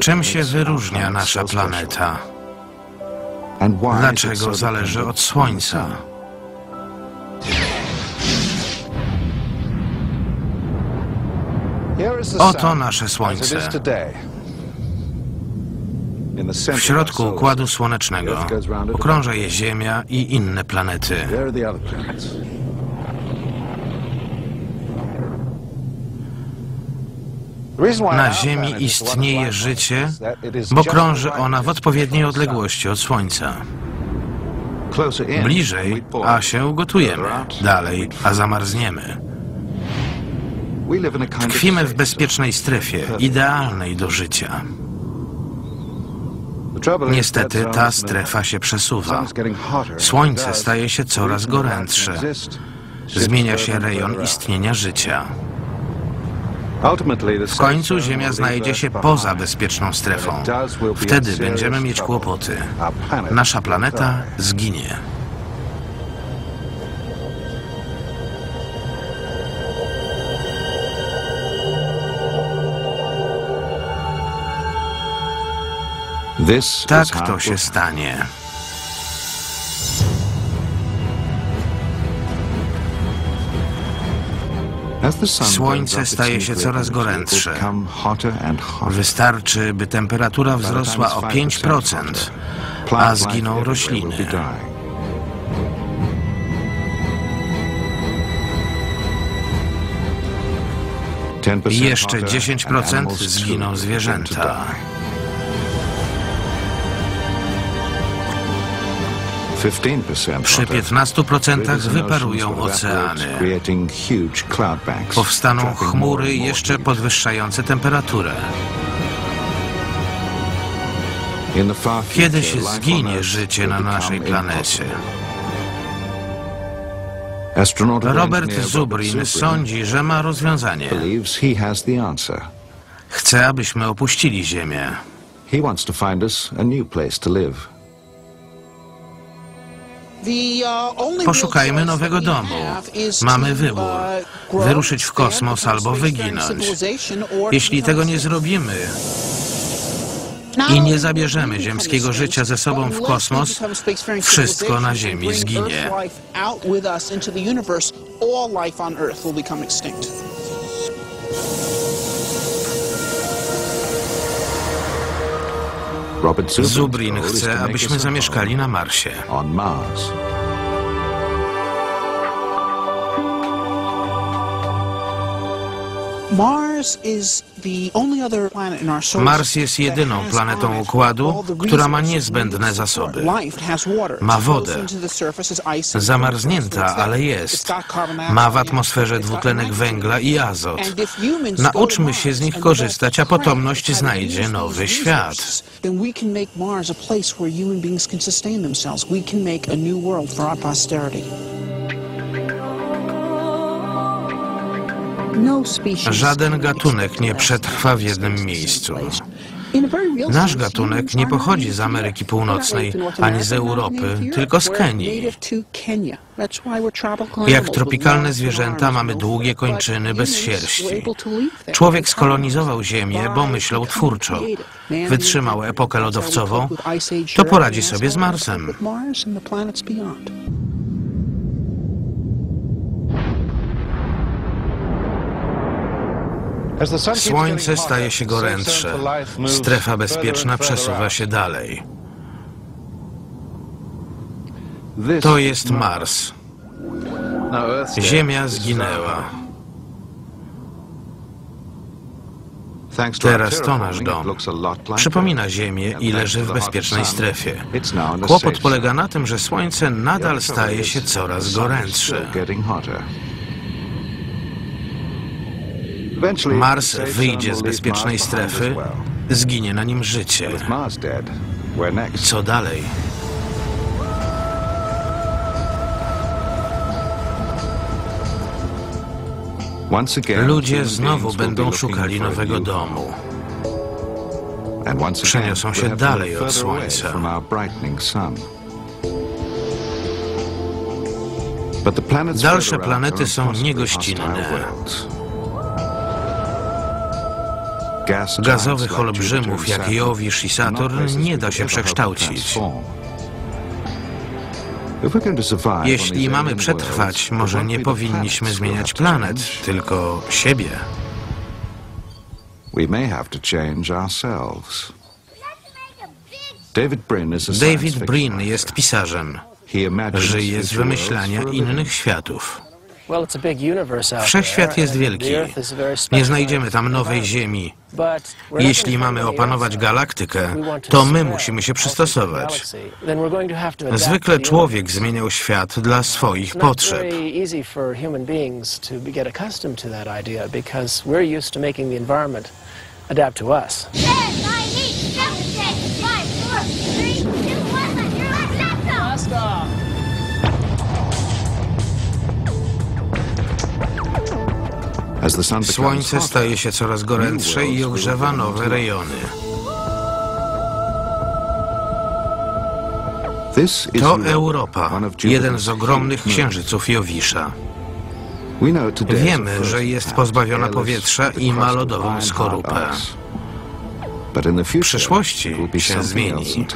Czym się wyróżnia nasza planeta? Dlaczego zależy od Słońca? Oto nasze Słońce. W środku Układu Słonecznego okrąża je Ziemia i inne planety. Na Ziemi istnieje życie, bo krąży ona w odpowiedniej odległości od Słońca. Bliżej, a się ugotujemy. Dalej, a zamarzniemy. Tkwimy w bezpiecznej strefie, idealnej do życia. Niestety ta strefa się przesuwa. Słońce staje się coraz gorętsze. Zmienia się rejon istnienia życia. W końcu Ziemia znajdzie się poza bezpieczną strefą. Wtedy będziemy mieć kłopoty. Nasza planeta zginie. Tak to się stanie. Słońce staje się coraz gorętsze. Wystarczy, by temperatura wzrosła o 5%, a zginą rośliny. Jeszcze 10% zginą zwierzęta. Przy 15% wyparują oceany. Powstaną chmury jeszcze podwyższające temperaturę. Kiedyś zginie życie na naszej planecie. Robert Zubrin sądzi, że ma rozwiązanie. Chce, abyśmy opuścili Ziemię. He wants to find us a new place to live. Poszukajmy nowego domu. Mamy wybór. Wyruszyć w kosmos albo wyginąć. Jeśli tego nie zrobimy i nie zabierzemy ziemskiego życia ze sobą w kosmos, wszystko na Ziemi zginie. Zubrin chce, abyśmy zamieszkali na Marsie. On Mars. Mars jest jedyną planetą układu, która ma niezbędne zasoby. Ma wodę. Zamarznięta, ale jest. Ma w atmosferze dwutlenek węgla i azot. Nauczmy się z nich korzystać, a potomność znajdzie nowy świat. Żaden gatunek nie przetrwa w jednym miejscu. Nasz gatunek nie pochodzi z Ameryki Północnej ani z Europy, tylko z Kenii. Jak tropikalne zwierzęta mamy długie kończyny bez sierści. Człowiek skolonizował Ziemię, bo myślał twórczo. Wytrzymał epokę lodowcową, to poradzi sobie z Marsem. Słońce staje się gorętsze. Strefa bezpieczna przesuwa się dalej. To jest Mars. Ziemia zginęła. Teraz to nasz dom. Przypomina Ziemię i leży w bezpiecznej strefie. Kłopot polega na tym, że Słońce nadal staje się coraz gorętsze. Mars wyjdzie z bezpiecznej strefy, zginie na nim życie. Co dalej? Ludzie znowu będą szukali nowego domu. Przeniosą się dalej od Słońca. Dalsze planety są niegościnne. Gazowych olbrzymów jak Jowisz i Saturn nie da się przekształcić. Jeśli mamy przetrwać, może nie powinniśmy zmieniać planet, tylko siebie. David Brin jest pisarzem. Żyje z wymyślania innych światów. Wszechświat jest wielki. Nie znajdziemy tam nowej Ziemi. Jeśli mamy opanować galaktykę, to my musimy się przystosować. Zwykle człowiek zmieniał świat dla swoich potrzeb. adapt to us. Słońce staje się coraz gorętsze i ogrzewa nowe rejony. To Europa, jeden z ogromnych księżyców Jowisza. Wiemy, że jest pozbawiona powietrza i ma lodową skorupę. future, przyszłości się zmieni.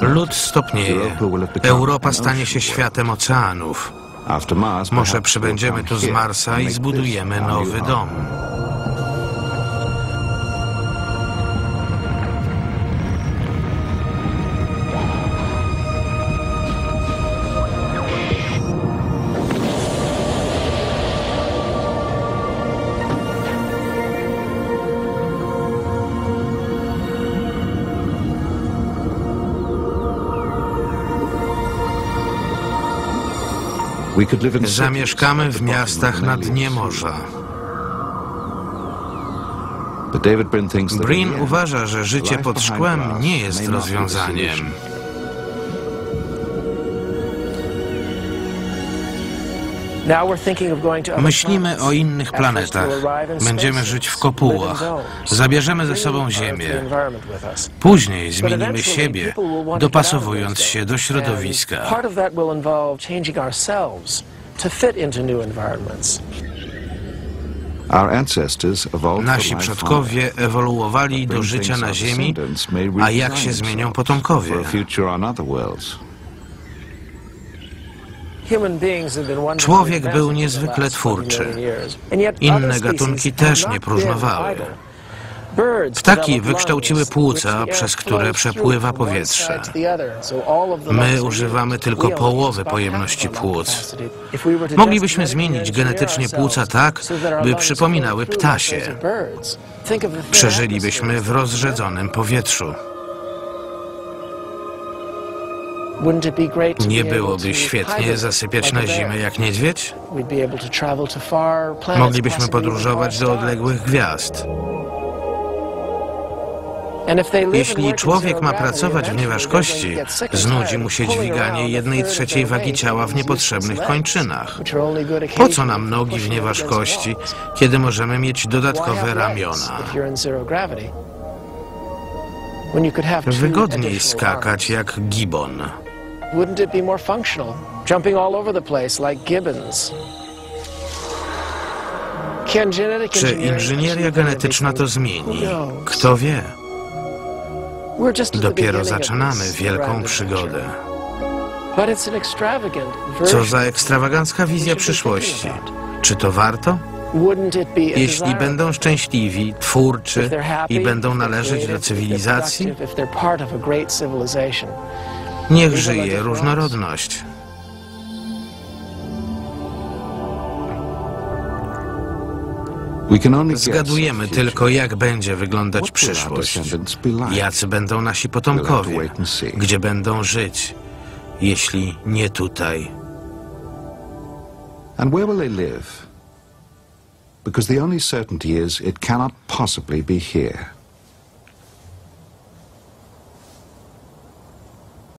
Lód stopnieje. Europa stanie się światem oceanów. Może przybędziemy tu z Marsa i zbudujemy nowy dom. Zamieszkamy w miastach na dnie morza. Brin uważa, że życie pod szkłem nie jest rozwiązaniem. Myślimy o innych planetach. Będziemy żyć w kopułach. Zabierzemy ze sobą ziemię. environment with us. Później But zmienimy eventually siebie, people will want to get out of dopasowując się do środowiska. And Part of that will involve changing ourselves to fit into new environments. Our ancestors evolved Nasi przodkowie on ewoluowali do życia na Ziemi, a jak się zmienią potomkowie? Człowiek był niezwykle twórczy. 40 million years. And yet Inne gatunki też nie próżnowały. Ptaki wykształciły płuca, przez które przepływa powietrze. My używamy tylko połowy pojemności płuc. Moglibyśmy zmienić genetycznie płuca tak, by przypominały ptasie. Przeżylibyśmy w rozrzedzonym powietrzu. Nie byłoby świetnie zasypiać na zimę jak niedźwiedź? Moglibyśmy podróżować do odległych gwiazd. Jeśli człowiek ma pracować w nieważkości, znudzi mu się dźwiganie jednej trzeciej wagi ciała w niepotrzebnych kończynach. Po co nam nogi w nieważkości, kiedy możemy mieć dodatkowe ramiona? Wygodniej skakać jak gibon. Wouldn't it be more functional? Jumping like Czy inżynieria genetyczna to zmieni? Kto wie? Dopiero zaczynamy wielką przygodę. Co za ekstrawagancka wizja przyszłości. Czy to warto? Jeśli będą szczęśliwi, twórczy i będą należeć do cywilizacji, niech żyje różnorodność. Zgadujemy tylko, jak będzie wyglądać przyszłość. Jacy będą nasi potomkowie, gdzie będą żyć, jeśli nie tutaj. And where will they live? Because the only certainty is it cannot possibly be here.